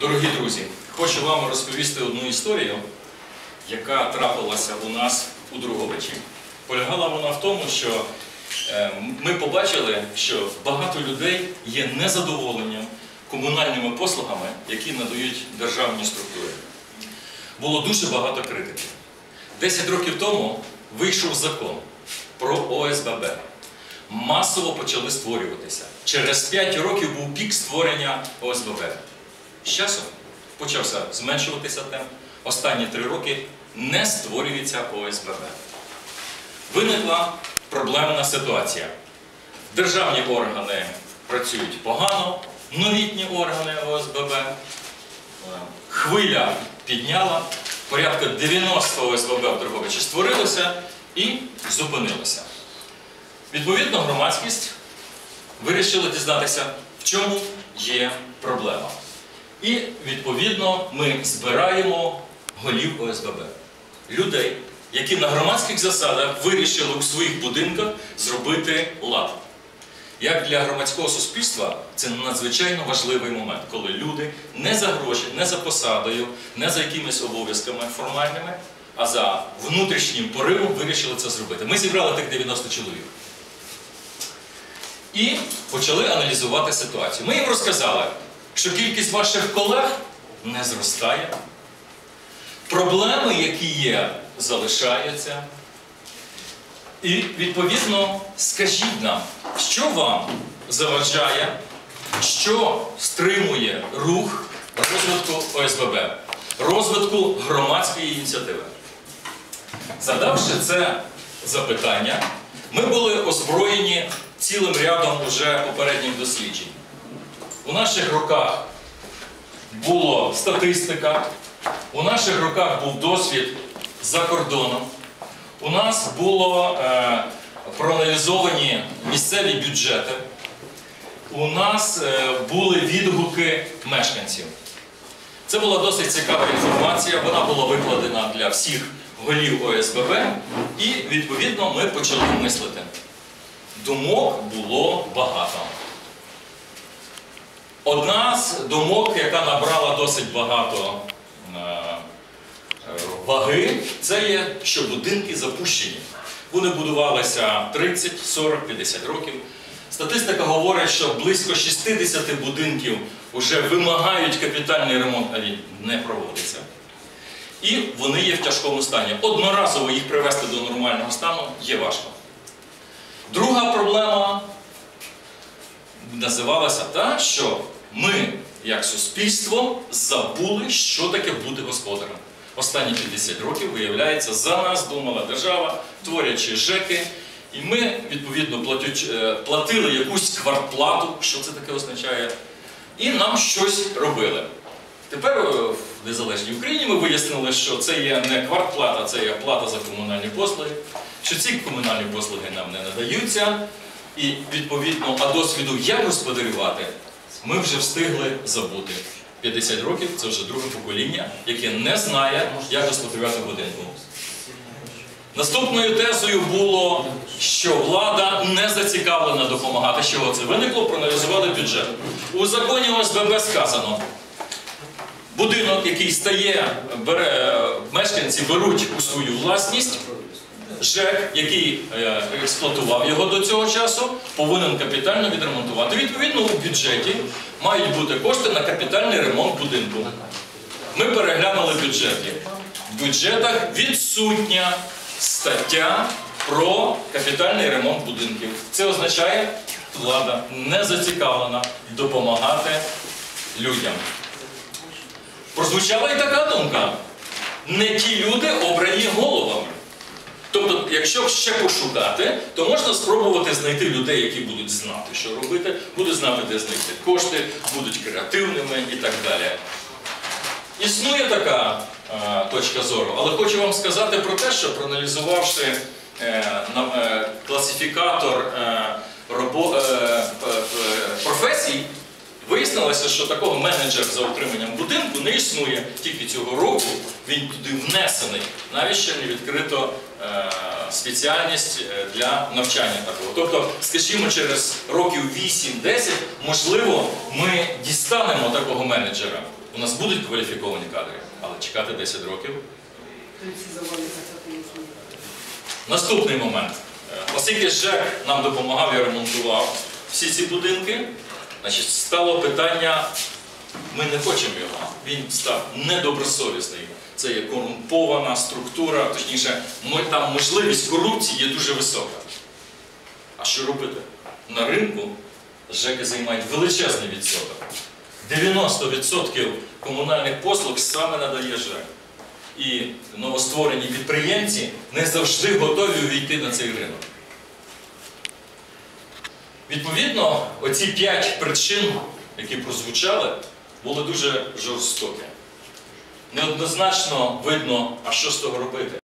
Дорогі друзі, хочу вам розповісти одну історію, яка трапилася у нас у Друговичі. Полягала вона в тому, що е, ми побачили, що багато людей є незадоволенням комунальними послугами, які надають державні структури. Було дуже багато критики. Десять років тому вийшов закон про ОСББ. Масово почали створюватися. Через 5 років був пік створення ОСББ. З часом почався зменшуватися темп. Останні три роки не створюється ОСББ. Виникла проблемна ситуація. Державні органи працюють погано, новітні органи ОСББ. е, Хвиля підняла, порядка 90 ОСББ в Дрогобичі створилося і зупинилося. Відповідно, громадськість вирішила дізнатися, в чому є проблема. І відповідно ми збираємо голів ОСББ, людей, які на громадських засадах вирішили у своїх будинках зробити лад. Як для громадського суспільства це надзвичайно важливий момент, коли люди не за гроші, не за посадою, не за якимись обов'язками формальними, а за внутрішнім поривом вирішили це зробити. Ми зібрали тих 90 чоловік. І почали аналізувати ситуацію. Ми їм розказали, що кількість ваших колег не зростає, проблеми, які є, залишаються. І відповідно скажіть нам, що вам заважає, що стримує рух розвитку ОСББ, розвитку громадської ініціативи. Задавши це запитання, ми були озброєні цілим рядом уже попередніх досліджень. У наших руках була статистика, у наших руках був досвід за кордоном. У нас було е, проаналізовані місцеві бюджети, у нас е, були відгуки мешканців. Це була досить цікава інформація, вона була викладена для всіх голів ОСББ, і відповідно ми почали мислити. Думок було багато. Одна з думок, яка набрала досить багато е, ваги, це є, що будинки запущені. Вони будувалися 30, 40, 50 років. Статистика говорить, що близько 60 будинків вже вимагають капітальний ремонт, а він не проводиться. І вони є в тяжкому стані. Одноразово їх привести до нормального стану є важко. Друга проблема називалася та, що ми, як суспільство, забули, що таке бути господарем. Останні 50 років, виявляється, за нас думала держава, творячи ЖЕКи, і ми, відповідно, е, платили якусь квартплату, що це таке означає, і нам щось робили. Тепер е, в незалежній Україні ми вияснили, що це є не квартплата, це є плата за комунальні послуги, що ці комунальні послуги нам не надаються, і відповідно, а досвіду як господарювати, ми вже встигли забути. 50 років це вже друге покоління, яке не знає, як господарювати будинку. Наступною тезою було, що влада не зацікавлена допомагати. Чого це виникло? Проаналізували бюджет. У законі ОСББ сказано, будинок, який стає, бере, мешканці беруть у свою власність, ЖЕК, який е, експлуатував його до цього часу, повинен капітально відремонтувати. Відповідно, у бюджеті мають бути кошти на капітальний ремонт будинку. Ми переглянули бюджети. В бюджетах відсутня стаття про капітальний ремонт будинків. Це означає, влада не зацікавлена допомагати людям. Прозвучала і така думка. Не ті люди обрані головами. Тобто, якщо ще пошукати, то можна спробувати знайти людей, які будуть знати, що робити, будуть знати, де знайти кошти, будуть креативними і так далі. Існує така е, точка зору, але хочу вам сказати про те, що проаналізувавши е, е, класифікатор е, робо- е, п- професій, Вияснилося, що такого менеджера за утриманням будинку не існує. Тільки цього року він туди внесений. Навіть ще не відкрито е, спеціальність е, для навчання такого. Тобто, скажімо, через років 8-10, можливо, ми дістанемо такого менеджера. У нас будуть кваліфіковані кадри, але чекати 10 років Наступний момент. Е, Оскільки ЖЕК нам допомагав і ремонтував всі ці будинки, значить, стало питання, ми не хочемо його. Він став недобросовісний. Це є корумпована структура, точніше, там можливість корупції є дуже висока. А що робити? На ринку ЖЕКи займають величезний відсоток. 90% комунальних послуг саме надає ЖЕК. І новостворені підприємці не завжди готові увійти на цей ринок. Відповідно, оці п'ять причин, які прозвучали, були дуже жорстокі. Неоднозначно видно, а що з того робити.